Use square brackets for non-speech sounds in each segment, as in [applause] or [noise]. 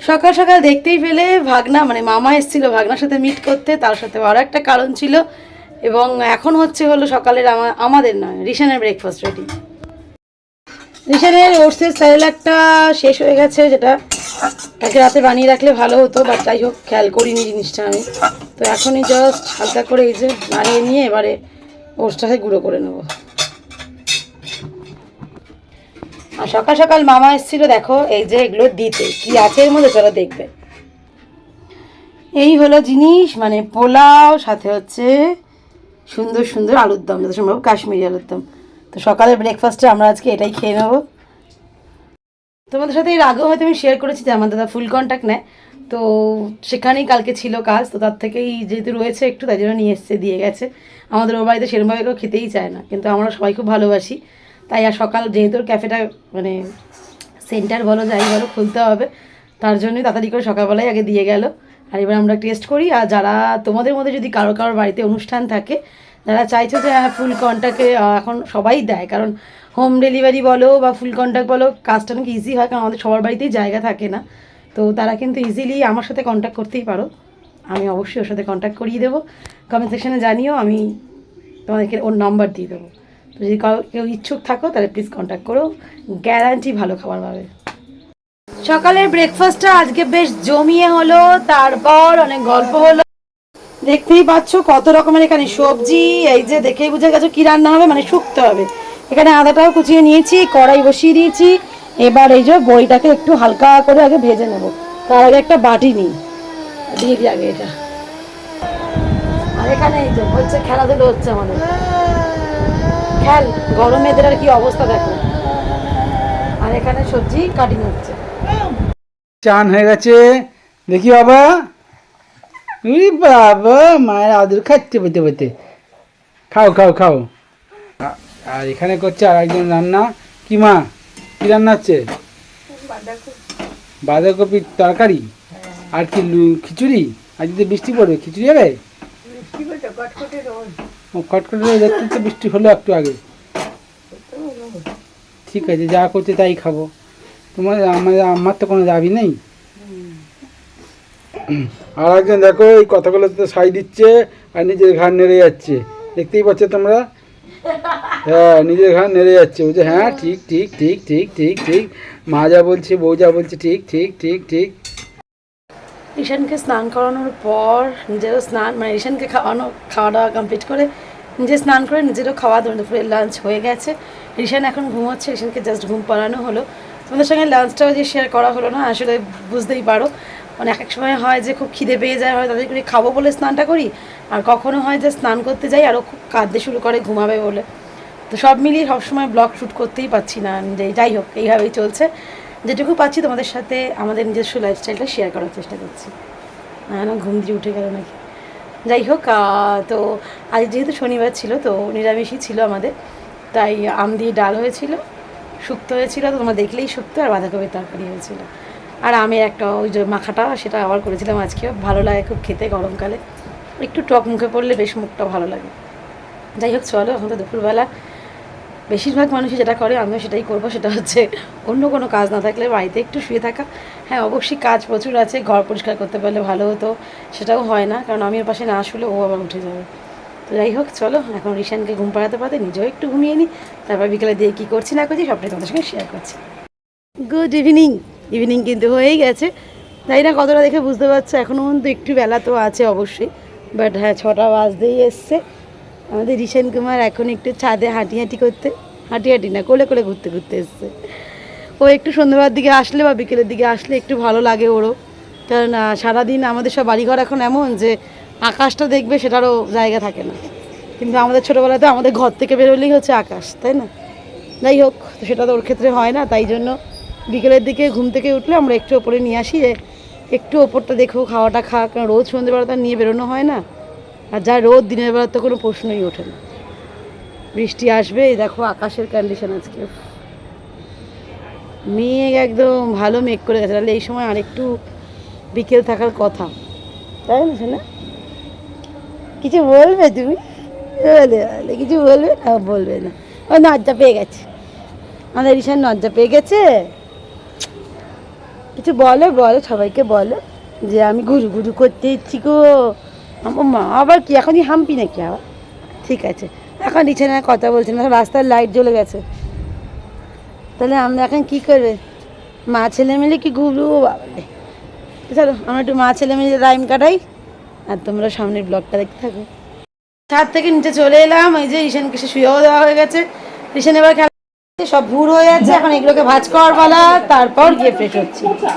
সকাল সকাল দেখতেই পেলে ভাগনা মানে মামা এসেছিল ভাগনার সাথে মিট করতে তার সাথে আরও একটা কারণ ছিল এবং এখন হচ্ছে হলো সকালের আমাদের নয় রিসানের ব্রেকফাস্ট রেডি রিশানের ওটসের স্যারেলাকটা শেষ হয়ে গেছে যেটা তাকে রাতে বানিয়ে রাখলে ভালো হতো বাট যাই হোক, খেয়াল করিনি জিনিসটা আমি। তো এখনই জাস্ট হালকা করে এই যে নাড়িয়ে নিয়ে এবারে ওটসটাকে গুঁড়ো করে নেব। আর সকাল সকাল মামা এসেছিল, দেখো, এই যে এগুলো দিতে। কি আছে এর মধ্যে চলো দেখবে। এই হলো জিনিস মানে পোলাও, সাথে হচ্ছে সুন্দর সুন্দর আলুর দম, যত সম্ভব কাশ্মীরি আলুর দম। তো সকালে ব্রেকফাস্টে আমরা আজকে এটাই খেয়ে নেব। তোমাদের সাথে এর আগেও হয়তো আমি শেয়ার করেছি যে আমার দাদা ফুল কন্ট্যাক্ট নেয়। তো সেখানেই কালকে ছিল কাজ, তো তার থেকেই যেহেতু রয়েছে একটু, তাই জন্য নিয়ে এসছে, দিয়ে গেছে। আমাদের ও বাড়িতে সেরকমভাবে কেউ খেতেই চায় না, কিন্তু আমরা সবাই খুব ভালোবাসি। তাই আর সকাল যেহেতু ক্যাফেটা মানে সেন্টার বলো, যাই বলো, খুলতে হবে, তার জন্যই তাড়াতাড়ি করে সকালবেলায় আগে দিয়ে গেল। আর এবার আমরা টেস্ট করি। আর যারা তোমাদের মধ্যে যদি কারও কারোর বাড়িতে অনুষ্ঠান থাকে যারা চাইছো যে হ্যাঁ ফুল কন্ট্যাক্টে এখন সবাই দেয়। কারণ হোম ডেলিভারি বলো বা ফুল কন্ট্যাক্ট বলো, কাজটা নাকি ইজি হয়, কারণ আমাদের সবার বাড়িতেই জায়গা থাকে না। তো তারা কিন্তু ইজিলি আমার সাথে কন্ট্যাক্ট করতেই পারো। আমি অবশ্যই ওর সাথে কন্ট্যাক্ট করিয়ে দেবো। কমেন্ট সেকশনে জানিও, আমি তোমাদেরকে ওর নাম্বার দিয়ে দেবো। তো যদি কেউ ইচ্ছুক থাকো, তাহলে প্লিজ কন্ট্যাক্ট করো। গ্যারান্টি ভালো খাবার পাবে। সকালের ব্রেকফাস্টটা আজকে বেশ জমিয়ে হলো, তারপর অনেক গল্প হলো। দেখতেই পাচ্ছ কত রকমের এখানে সবজি, এই যে দেখেই বুঝে গেছো কি রান্না হবে মানে শুকতে হবে। এখানে আদাটাও কুচিয়ে নিয়েছি, কড়াই বসিয়ে দিয়েছি। এবার এই যে বইটাকে একটু হালকা করে আগে ভেজে নেব। তার আগে একটা বাটি নিই। দিয়ে দিই আগে এটা। আর এখানে এই যে হচ্ছে খেলাধুলো হচ্ছে আমাদের। খেল, গরমে এদের আর কি অবস্থা দেখো। আর এখানে সবজি কাটিং হচ্ছে। চান হয়ে গেছে। দেখি বাবা। উই বাবা মায়ের আদর খাচ্ছে পেতে পেতে খাও খাও খাও আর এখানে করছে আর একজন রান্না কি মা কি রান্না হচ্ছে বাঁধাকপির তরকারি আর কি খিচুড়ি আজ যদি বৃষ্টি পড়বে খিচুড়ি হবে ও কটকটে রোদ, দেখতে তো বৃষ্টি হলো একটু আগে ঠিক আছে যা করছে তাই খাব। তোমার আমার আমার তো কোনো দাবি নেই। [clears throat] আর একজন দেখো, এই কথাগুলো তো সাই দিচ্ছে আর নিজের ঘাড় নেড়ে যাচ্ছে। দেখতেই পাচ্ছ তোমরা? হ্যাঁ নিজের ঘাড় নেড়ে যাচ্ছে। বলছে হ্যাঁ ঠিক ঠিক ঠিক ঠিক ঠিক ঠিক। মা যা বলছে, বউ যা বলছে, ঠিক ঠিক ঠিক ঠিক। ঈশানকে স্নান করানোর পর নিজেরও স্নান মানে ঈশানকে খাওয়ানো খাওয়া দাওয়া কমপ্লিট করে নিজে স্নান করে নিজেরও খাওয়া দাওয়া দুপুরের লাঞ্চ হয়ে গেছে। ঈশান এখন ঘুমোচ্ছে, ঈশানকে জাস্ট ঘুম পাড়ানো হলো। তোমাদের সঙ্গে লাঞ্চটাও যে শেয়ার করা হলো না, আসলে বুঝতেই পারো। মানে এক এক সময় হয় যে খুব খিদে পেয়ে যায়, হয় তাদের করে খাব বলে স্নানটা করি? আর কখনো হয় যে স্নান করতে যাই আরও খুব কাঁদতে শুরু করে, ঘুমাবে বলে। তো সব মিলিয়ে সবসময় ব্লগ শ্যুট করতেই পারছি না, যে যাই হোক, এইভাবেই চলছে। যেটুকু পাচ্ছি তোমাদের সাথে আমাদের নিজস্ব লাইফস্টাইলটা শেয়ার করার চেষ্টা করছি। না না, ঘুম দিয়ে উঠে গেল নাকি? যাই হোক তো আজ যেহেতু শনিবার ছিল, তো নিরামিষই ছিল আমাদের, তাই আম দিয়ে ডাল হয়েছিল, শুক্তো হয়েছিল, তো তোমরা দেখলেই শুক্তো, আর বাঁধাকপির তরকারি হয়েছিল। আর আমের একটা ওই যে মাখাটা, সেটা আবার করেছিলাম আজকে ভালো লাগে খুব খেতে গরমকালে। একটু টক মুখে পড়লে বেশ মুখটা ভালো লাগে। যাই হোক, চলো, এখন তো দুপুরবেলা। বেশিরভাগ মানুষই যেটা করে, আমিও সেটাই করব। সেটা হচ্ছে অন্য কোনো কাজ না থাকলে বাড়িতে একটু শুয়ে থাকা। হ্যাঁ অবশ্যই কাজ প্রচুর আছে, ঘর পরিষ্কার করতে পারলে ভালো হতো। সেটাও হয় না, কারণ আমি ওর পাশে না শুলে ও আবার উঠে যাবে। তো যাই হোক, চলো, এখন রিশানকে ঘুম পাড়াতে পারতে নিজেও একটু ঘুমিয়ে নিই। তারপর বিকেলে দিয়ে কী করছি না করছি, সবটাই তোমাদের সঙ্গে শেয়ার করছি। গুড ইভিনিং ইভিনিং কিন্তু হয়েই গেছে। তাই না, কতটা দেখে বুঝতে পারছ? এখনও পর্যন্ত একটু বেলা তো আছে অবশ্যই। বাট হ্যাঁ ছটা বাজতেই এসছে। আমাদের রিশান কুমার এখন একটু ছাদে হাঁটি হাঁটি করতে হাঁটি হাঁটি না, কোলে কোলে ঘুরতে ঘুরতে এসছে। ও একটু সন্ধ্যাবেলার দিকে আসলে বা বিকেলের দিকে আসলে একটু ভালো লাগে ওরও। কারণ সারাদিন আমাদের সব বাড়িঘর এখন এমন যে, আকাশটা দেখবে সেটারও জায়গা থাকে না। কিন্তু আমাদের ছোটোবেলায় তো আমাদের ঘর থেকে বেরোলেই হচ্ছে আকাশ, তাই না? যাই হোক, সেটা তো ওর ক্ষেত্রে হয় না, তাই জন্য বিকেলের দিকে ঘুম থেকে উঠলে আমরা একটু ওপরে নিয়ে আসি একটু ওপরটা দেখো, খাওয়াটা খা কারণ রোজ সন্ধ্যেবেলা আর নিয়ে বেরোনো হয় না। আর যা রোদ দিনের বেলা তো কোনো প্রশ্নই ওঠে না। বৃষ্টি আসবে দেখো আকাশের কন্ডিশন আজকে। মেঘ একদম ভালো মেঘ করে গেছে। তাহলে এই সময় আরেকটু বিকেল থাকার কথা। তাই না শোনা কিছু বলবে তুমি? কিছু বলবে না? বলবে না। ও নজ্জা পেয়ে গেছে। আমাদের ঈশান নজ্জা পেয়ে গেছে। কিছু বলো বলো, সবাইকে বলো যে আমি ঘুরু ঘুরু করতে ইচ্ছি গো। আমার মা আবার কি, এখনই হাম্পি নাকি আবার? ঠিক আছে, এখন বিছানায় কথা বলছে না, রাস্তার লাইট জ্বলে গেছে। তাহলে আমরা এখন কি করবে? মা ছেলে মিলে কি ঘুরু? বাবালে চলো, আমরা একটু মা ছেলে মিলে টাইম কাটাই, আর তোমরা সামনের ব্লগটা দেখতে থাকো। ছাদ থেকে নিচে চলে এলাম, এই যে ঈশানকে শুয়েও দেওয়া হয়ে গেছে। ঈশান এবার সব ভুর হয়ে যাচ্ছে এখন এগুলোকে ভাজ করার পালা তারপর গিয়ে ফ্রেশ হচ্ছি। আচ্ছা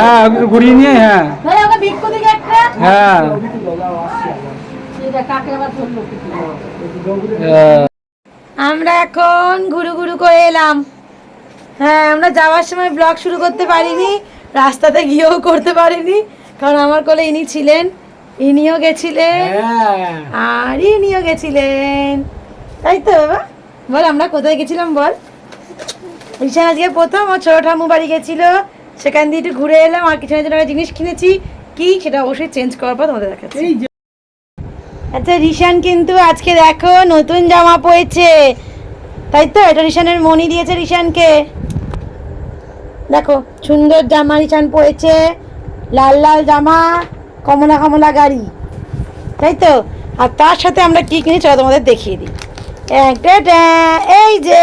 হ্যাঁ ওকে ঘুরিয়ে নিয়ে হ্যাঁ। ভাই ওকে ভিক্ষু দিকে একটা। হ্যাঁ। আমরা এখন ঘুরু ঘুরু করে এলাম। হ্যাঁ আমরা যাওয়ার সময় ব্লগ শুরু করতে পারিনি রাস্তাতে গিয়েও করতে পারিনি কারণ আমার কোলে ইনি ছিলেন। ইনিও গেছিলেন। হ্যাঁ। আর ইনিও গেছিলেন। তাই তো বাবা? বল আমরা কোথায় গেছিলাম বল? ঈশান আজকে প্রথম ও ছোট ঠাম্মু বাড়ি গেছিল। সেখান দিয়ে একটু ঘুরে এলাম আর কিছু না একটা জিনিস কিনেছি। কি সেটা অবশ্যই চেঞ্জ করার পর তোমাদের দেখাচ্ছি। আচ্ছা রিশান কিন্তু আজকে দেখো নতুন জামা পরেছে তাই তো এটা রিশানের মনি দিয়েছে রিশানকে। দেখো সুন্দর জামা রিশান পরেছে লাল লাল জামা। কমলা কমলা গাড়ি। তাই তো? আর তার সাথে আমরা কি কিনি চলো তোমাদের দেখিয়ে দিই। এই যে।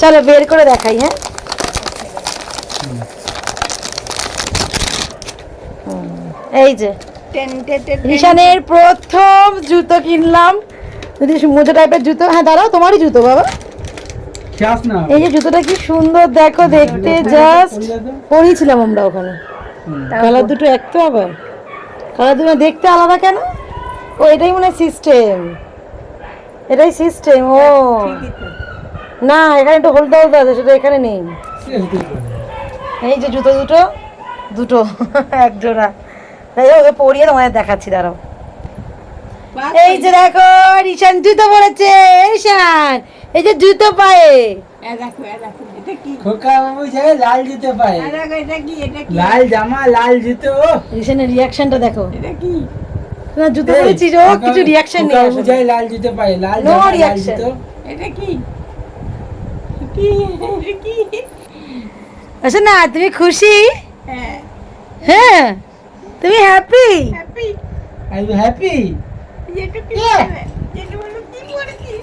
চলো বের করে দেখাই হ্যাঁ? এই যে। রিশানের প্রথম জুতো কিনলাম। যদি মোজো টাইপের জুতো হ্যাঁ দাঁড়াও তোমারই জুতো বাবা। এই যে জুতোটা কি সুন্দর দেখো দেখতে জাস্ট পরিয়েছিলাম আমরা ওখানে। কালার দুটো এক তো আবার। কালার দুটো দেখতে আলাদা কেন? ও এটাই মনে হয় সিস্টেম এটাই সিস্টেম ও। না এখানে একটু হলদে হলদে আছে সেটা এখানে নেই। এই যে জুতো দুটো দুটো [laughs] এক জোড়া। তাই ওকে পরিয়ে তোমাদের দেখাচ্ছি দাঁড়াও। এই যে দেখো রিশান জুতো পরেছে রিশান এই যে জুতো পায়ে। খোকা বাবু লাল জুতো পায়। লাল জামা লাল জুতো। রিয়াকশনটা দেখো। না জুতো পরেছিস ও কিছু রিয়াকশন নেই। বাবু আসলে। লাল জুতো পায় লাল জামা লাল reaction. জুতো। আচ্ছা না তুমি খুশি? হ্যাঁ। তুমি হ্যাপি আর ইউ হ্যাপি হ্যাঁ কি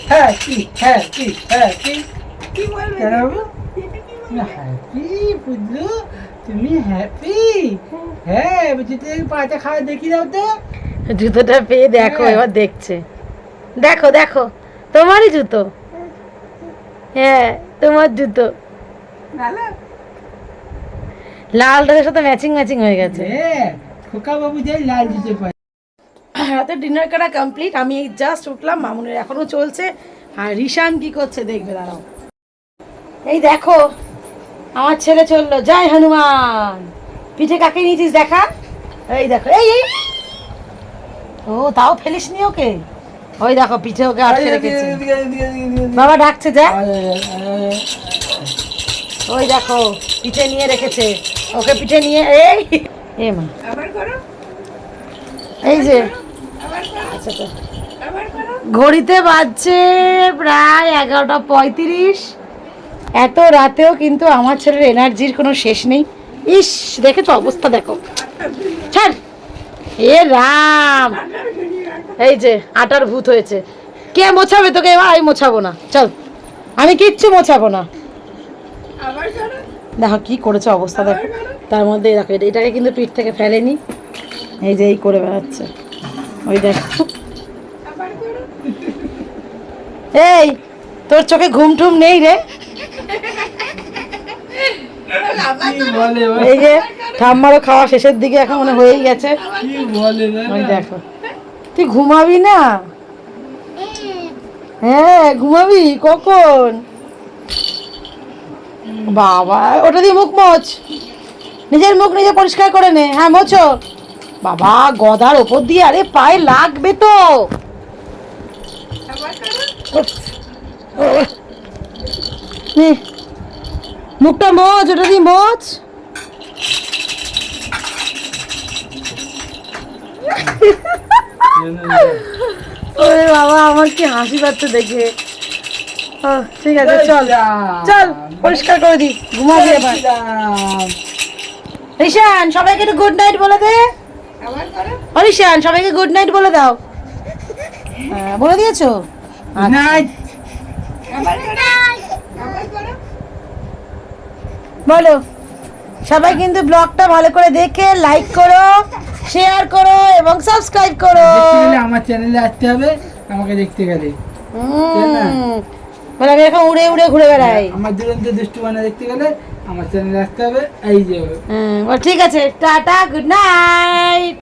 হ্যাঁ হ্যাঁ কি হ্যাপি তুমি হ্যাপি হ্যাঁ জুতো পাটা খাওয়া দেখি দাও তো জুতোটা পেয়ে দেখো। এবার দেখছে। দেখো দেখো তোমারই জুতো। হ্যাঁ তোমার জুতো। লাল? ড্রেসের সাথে ম্যাচিং ম্যাচিং হয়ে গেছে। হ্যাঁ খোকা বাবু যায় লাল জুতো পায় রাতে ডিনার করা কমপ্লিট আমি এই জাস্ট উঠলাম মামুনের এখনও চলছে। আর রিশান কি করছে দেখবে দাঁড়াও। এই দেখো আমার ছেলে চলল জয় হনুমান। পিঠে কাকে নিয়েছিস দেখা? এই দেখো এই এই। ও তাও ফেলিস নি ওকে? ওই দেখো পিঠে ওকে আটকে রেখেছে। বাবা ডাকছে যা। ওই দেখো পিঠে নিয়ে রেখেছে। ওকে পিঠে নিয়ে এই। এ মা। এই যে ঘড়িতে বাজছে প্রায় এগারোটা পঁয়ত্রিশ। এত রাতেও কিন্তু আমার ছেলের এনার্জির কোনো শেষ নেই। ইস, দেখেছ অবস্থা দেখো। ছাড়। এ রাম। এই যে, আটার ভূত হয়েছে। কে মোছাবে তোকে? এবার আমি মোছাবো না। চল। আমি কিচ্ছু মোছাবো না। দেখো কি করেছে অবস্থা দেখো। তার মধ্যে দেখো, এটা- এটাকে কিন্তু পিঠ থেকে ফেলেনি। এই যে, এই করে বেড়াচ্ছে। ওই দেখো। এই তোর চোখে ঘুম টুম নেই রে? এই যে ঠাম্মারও খাওয়া শেষের দিকে এখন মনে হয়েই গেছে। ওই দেখো। তুই ঘুমাবি না? হ্যাঁ ঘুমাবি? কখন? বাবা ওটা দিয়ে মুখ মোচ নিজের মুখ নিজে পরিষ্কার করে নে। হ্যাঁ মোছো। বাবা গদার ওপর দিয়ে আরে পায়ে লাগবে তো। মুখটা মোজ ওটা দিয়ে মোচ ওরে বাবা আমার কি হাসি পাচ্ছে দেখে। ঠিক আছে চল চল। পরিষ্কার করে দি ঘুমাবি এবার। ঋষান সবাইকে একটু গুড নাইট বলে দে। ও সবাইকে গুড নাইট বলে দাও। হ্যাঁ, বলে দিয়েছ? বলো। সবাই কিন্তু ব্লগটা ভালো করে দেখে লাইক করো শেয়ার করো এবং সাবস্ক্রাইব করো। আমার চ্যানেলে আসতে হবে আমাকে দেখতে গেলে। বলে আমি এখন উড়ে উড়ে ঘুরে বেড়াই। আমার দুরন্ত দুষ্টু বানা দেখতে গেলে আমার চ্যানেলে আসতে হবে এই যে ঠিক আছে টাটা গুড নাইট